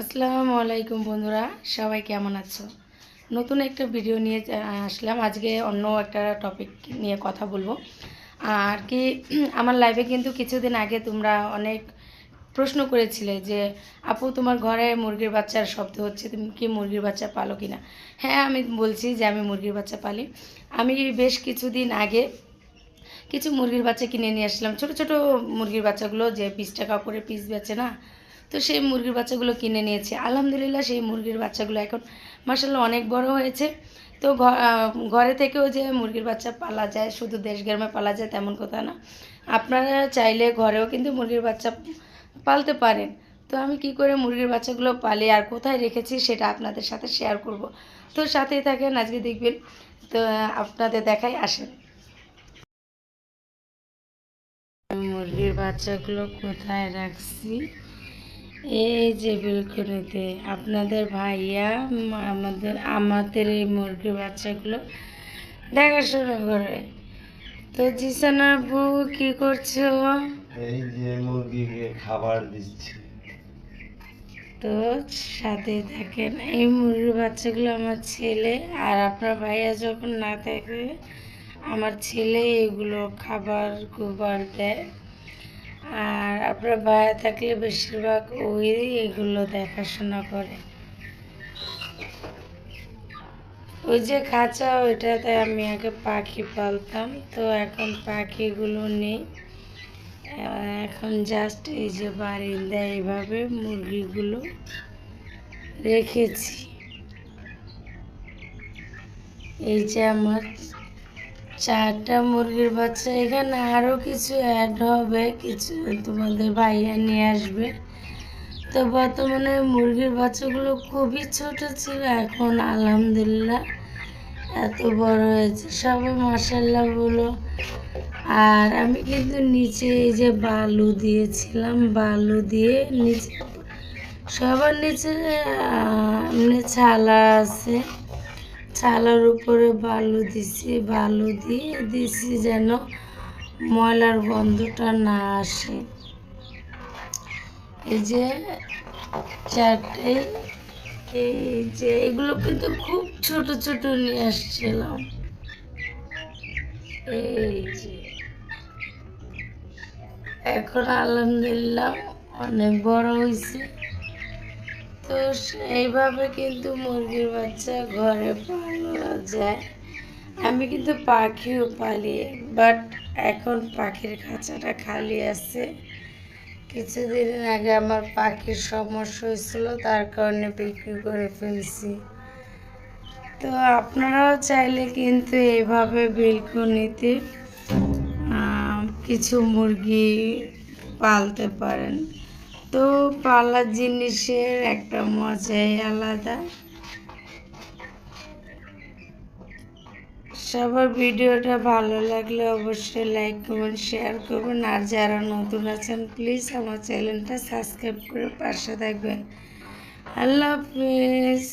আসসালামু আলাইকুম বন্ধুরা, সবাই কেমন আছো? নতুন একটা ভিডিও নিয়ে আসলাম। আজকে অন্য একটা টপিক নিয়ে কথা বলব। আর কি, আমার লাইভে কিন্তু কিছুদিন আগে তোমরা অনেক প্রশ্ন করেছিলে যে, আপু, তোমার ঘরে মুরগির বাচ্চার শব্দ হচ্ছে, তুমি কি মুরগির বাচ্চা পালো কি না হ্যাঁ আমি বলছি যে, আমি মুরগির বাচ্চা পালি। আমি বেশ কিছুদিন আগে কিছু মুরগির বাচ্চা কিনে নিয়ে আসলাম। ছোট ছোট মুরগির বাচ্চাগুলো যে পিস টাকা করে পিস বেচে না তো সেই মুরগির বাচ্চাগুলো কিনে নিয়েছি। আলহামদুলিল্লাহ সেই মুরগির বাচ্চাগুলো এখন মাসাল্লাহ অনেক বড় হয়েছে। তো ঘরে থেকেও যে মুরগির বাচ্চা পালা যায়, শুধু দেশ গ্রামে পালা যায় তেমন কথা না। আপনারা চাইলে ঘরেও কিন্তু মুরগির বাচ্চা পালতে পারেন। তো আমি কি করে মুরগির বাচ্চাগুলো পালি আর কোথায় রেখেছি সেটা আপনাদের সাথে শেয়ার করব। তো সাথেই থাকেন, আজকে দেখবেন। তো আপনাদের দেখাই আসেন। মুরগির বাচ্চাগুলো কোথায় রাখছি? এই যে বেলকনিতে আপনাদের ভাইয়া আমাদের আমাদের এই মুরগির বাচ্চাগুলো দেখাশোনা করে। তো জিসানা বউ কি করছ এই যে মুরগিকে খাবার দিচ্ছি। তো সাথে থাকেন এই মুরগির বাচ্চাগুলো আমার ছেলে আর আপনার ভাইয়া যখন না থাকে আমার ছেলে এগুলো খাবার গোবার দেয়। আপনার ভাইয়া থাকলে বেশিরভাগ ওই এগুলো দেখাশোনা করে। ওই যে খাঁচা, ওইটাতে আমি আগে পাখি পালতাম, তো এখন পাখিগুলো নেই। এখন জাস্ট এই যে বারিন্দা, এইভাবে মুরগিগুলো রেখেছি। এই যে আমার চারটা মুরগির বাচ্চা, এখানে আরও কিছু অ্যাড হবে, কিছু তোমাদের ভাইয়া নিয়ে আসবে। তো বর্তমানে মুরগির বাচ্চাগুলো খুবই ছোট ছিল, এখন আলহামদুলিল্লাহ এত বড় হয়েছে। সবাই মাসাল্লাহ বলো। আর আমি কিন্তু নিচে এই যে বালু দিয়েছিলাম, বালু দিয়ে নিচে, সবার নিচে এমনি ছালা আছে। ছালার উপরে বালু দিছি, বালু দিয়ে দিছি যেন ময়লার গন্ধটা না আসে। এই যে চারটে, এই যে এগুলো কিন্তু খুব ছোট ছোট নিয়ে আসছিলাম। এই যে এখন আলহামদুলিল্লাহ অনেক বড় হয়েছে। তো এইভাবে কিন্তু মুরগির বাচ্চা ঘরে পালানো যায়। আমি কিন্তু পাখিও পালি বাট এখন পাখির খাঁচাটা খালি আছে। কিছুদিন আগে আমার পাখির সমস্যা হয়েছিল, তার কারণে বিক্রি করে ফেলছি। তো আপনারাও চাইলে কিন্তু এইভাবে বেলকনিতে কিছু মুরগি পালতে পারেন। তো পালা জিনিসের একটা মজাই আলাদা। সবার ভিডিওটা ভালো লাগলে অবশ্যই লাইক করবেন শেয়ার করবেন। আর যারা নতুন আছেন প্লিজ আমার চ্যানেলটা সাবস্ক্রাইব করে পাশে থাকবেন। আল্লাহ হাফিজ।